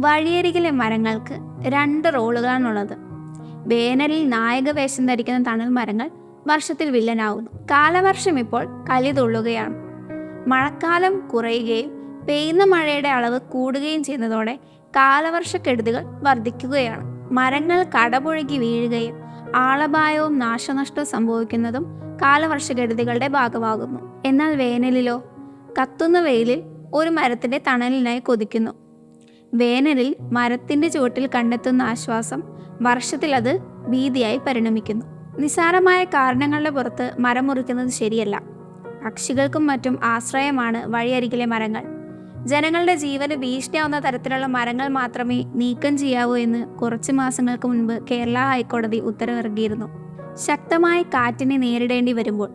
വഴിയരികിലെ മരങ്ങൾക്ക് രണ്ട് റോളുകളാണുള്ളത്. വേനലിൽ നായക വേഷം ധരിക്കുന്ന തണൽ മരങ്ങൾ വർഷത്തിൽ വില്ലനാവുന്നു. കാലവർഷം ഇപ്പോൾ കലി തുള്ളുകയാണ്. മഴക്കാലം കുറയുകയും പെയ്യുന്ന മഴയുടെ അളവ് കൂടുകയും ചെയ്യുന്നതോടെ കാലവർഷക്കെടുതികൾ വർദ്ധിക്കുകയാണ്. മരങ്ങൾ കടപുഴകി വീഴുകയും ആളപായവും നാശനഷ്ടവും സംഭവിക്കുന്നതും കാലവർഷക്കെടുതികളുടെ ഭാഗമാകുന്നു. എന്നാൽ വേനലിലോ കത്തുന്ന വെയിലിൽ ഒരു മരത്തിന്റെ തണലിനായി കൊതിക്കുന്നു. വേനലിൽ മരത്തിന്റെ ചുവട്ടിൽ കണ്ടെത്തുന്ന ആശ്വാസം വർഷത്തിൽ അത് ഭീതിയായി പരിണമിക്കുന്നു. നിസാരമായ കാരണങ്ങളുടെ പുറത്ത് മരം മുറിക്കുന്നത് ശരിയല്ല. പക്ഷികൾക്കും മറ്റും ആശ്രയമാണ് വഴിയരികിലെ മരങ്ങൾ. ജനങ്ങളുടെ ജീവന് ഭീഷണിയാവുന്ന തരത്തിലുള്ള മരങ്ങൾ മാത്രമേ നീക്കം ചെയ്യാവൂ എന്ന് കുറച്ച് മാസങ്ങൾക്ക് മുൻപ് കേരള ഹൈക്കോടതി ഉത്തരവിറക്കിയിരുന്നു. ശക്തമായ കാറ്റിനെ നേരിടേണ്ടി വരുമ്പോൾ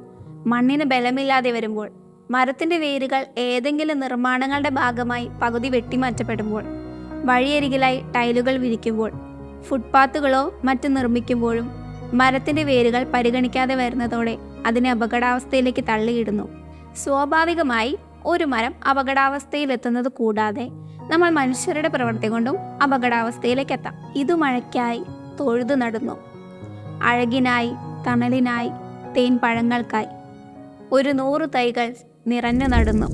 മണ്ണിന് ബലമില്ലാതെ വരുമ്പോൾ മരത്തിന്റെ വേരുകൾ ഏതെങ്കിലും നിർമ്മാണങ്ങളുടെ ഭാഗമായി പകുതി വെട്ടിമാറ്റപ്പെടുമ്പോൾ വഴിയരികിലായി ടൈലുകൾ വിരിക്കുമ്പോൾ ഫുട്പാത്തുകളോ മറ്റു നിർമ്മിക്കുമ്പോഴും മരത്തിന്റെ വേരുകൾ പരിഗണിക്കാതെ വരുന്നതോടെ അതിനെ അപകടാവസ്ഥയിലേക്ക് തള്ളിയിടുന്നു. സ്വാഭാവികമായി ഒരു മരം അപകടാവസ്ഥയിലെത്തുന്നത് കൂടാതെ നമ്മൾ മനുഷ്യരുടെ പ്രവൃത്തി കൊണ്ടും അപകടാവസ്ഥയിലേക്ക് എത്താം. ഇത് മഴയ്ക്കായി തൊഴുതു നടുന്നു. അഴകിനായി തണലിനായി തേൻ പഴങ്ങൾക്കായി ഒരു നൂറ് തൈകൾ നിറഞ്ഞു നടുന്നു.